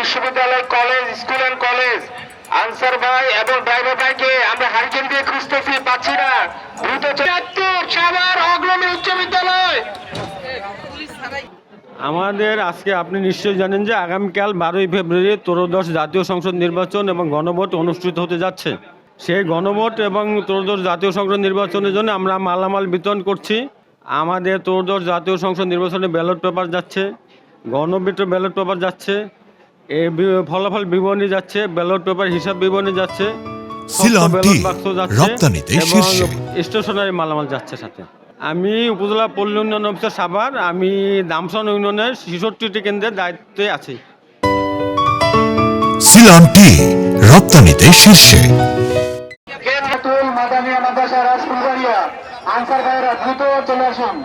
বিশ্ববিদ্যালয় college school and college. Ansar ভাই এবং ড্রাইভার ভাইকে আমরা হারিকেন দিয়ে খুঁজতেছি পাচ্ছি না। দ্রুত চাঁদপুর সাভার অগ্রণী উচ্চ বিদ্যালয়। আমাদের আজকে আপনি নিশ্চয়ই জানেন যে আগামীকাল বারোই ফেব্রুয়ারি ত্রয়োদশ জাতীয় সংসদ নির্বাচন এবং গণভোট অনুষ্ঠিত হতে যাচ্ছে। সেই গণভোট এবং ত্রয়োদশ জাতীয় সংসদ নির্বাচনের জন্য আমরা মালামাল বিতরণ করছি। আমাদের ত্রয়োদশ জাতীয় সংসদ নির্বাচনে ব্যালট পেপার যাচ্ছে গণবিট ব্যালট পেপার যাচ্ছে। এ বি- ফলাফল বিবরণী যাচ্ছে ব্যালট পেপার হিসাব বিবরণী যাচ্ছে সিলন টি, রপ্তানিতে শীর্ষে। স্টেশনারি মালামাল যাচ্ছে সাথে। আমি উপজেলা পল্লী উন্নয়ন অফিসার সাভার আমি দামসন ইউনিয়নের ছেষট্টিটি কেন্দ্রের দায়িত্বে আছি। সিলন টি রপ্তানিতে শীর্ষে। কেন্দ্রতুল মাদানিয়া মাদ্রাসা রাজফুলবাড়িয়া আনসার ভাইয়েরা দ্রুত চলে আসুন।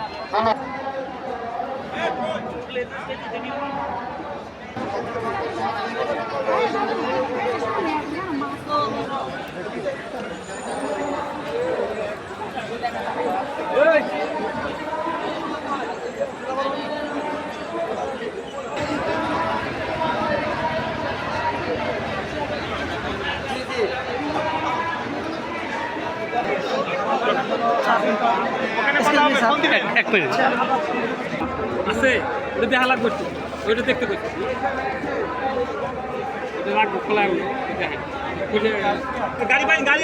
এক মিনিট আছে ওটা দেখা লাগবে ওইটা দেখতে পাচ্ছি ওটা রাখব খোলা গাড়ি পাই গাড়ি